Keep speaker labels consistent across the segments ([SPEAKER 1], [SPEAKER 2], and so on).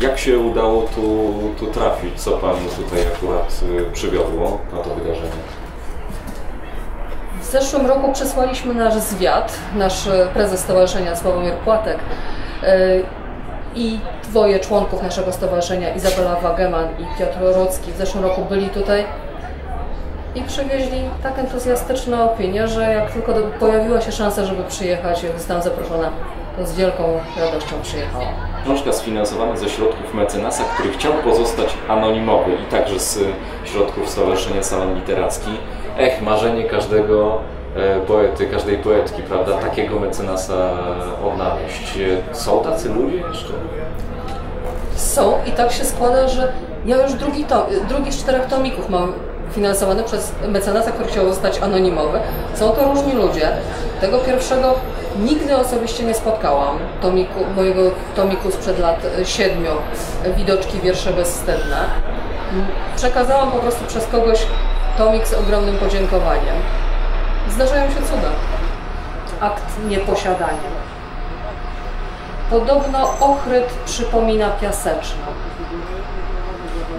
[SPEAKER 1] Jak się udało tu, tu trafić? Co Pani tutaj akurat y, przywiodło na to wydarzenie?
[SPEAKER 2] W zeszłym roku przesłaliśmy nasz zwiat, nasz e, prezes stowarzyszenia Sławomir Płatek e, i dwoje członków naszego stowarzyszenia, Izabela Wageman i Piotr Rocki, w zeszłym roku byli tutaj i przywieźli tak entuzjastyczne opinie, że jak tylko pojawiła się szansa, żeby przyjechać, jak zostałam zaproszona, to z wielką radością przyjechałam.
[SPEAKER 1] Książka sfinansowana ze środków mecenasa, który chciał pozostać anonimowy i także z środków Stowarzyszenia Salon Literacki. Ech, marzenie każdego e, poety, każdej poetki, prawda, takiego mecenasa odnaleźć. Są tacy ludzie jeszcze?
[SPEAKER 2] Są i tak się składa, że ja już drugi, drugi z czterech tomików mam finansowany przez mecenasa, który chciał zostać anonimowy. Są to różni ludzie. Tego pierwszego nigdy osobiście nie spotkałam. Tomiku, mojego tomiku sprzed lat e, siedmiu, widoczki wiersze bezwstydne. M, Przekazałam po prostu przez kogoś tomik z ogromnym podziękowaniem. Zdarzają się cuda. Akt nieposiadania. Podobno Ochryt przypomina Piaseczno.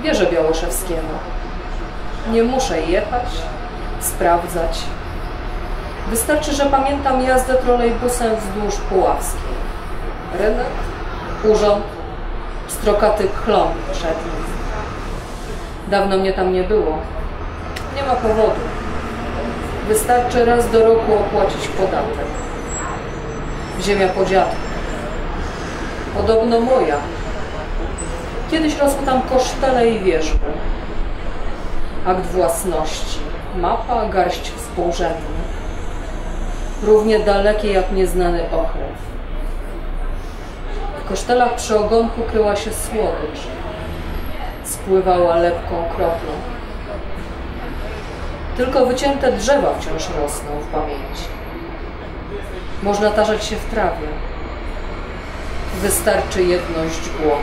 [SPEAKER 2] Wierzę Białoszewskiemu. Nie muszę jechać, sprawdzać. Wystarczy, że pamiętam jazdę trolejbusem wzdłuż Puławskiej. Rynek, urząd, strokaty chlon przed nim. Dawno mnie tam nie było. Nie ma powodu. Wystarczy raz do roku opłacić podatek. Ziemia po dziadku. Podobno moja. Kiedyś rosły tam kosztele i wierzby. Akt własności. Mapa, garść współrzędnych. Równie dalekie jak nieznany okres. W kosztelach przy ogonku kryła się słodycz. Spływała lepką kroplą. Tylko wycięte drzewa wciąż rosną w pamięci. Można tarzać się w trawie. Wystarczy jedno źdźbło.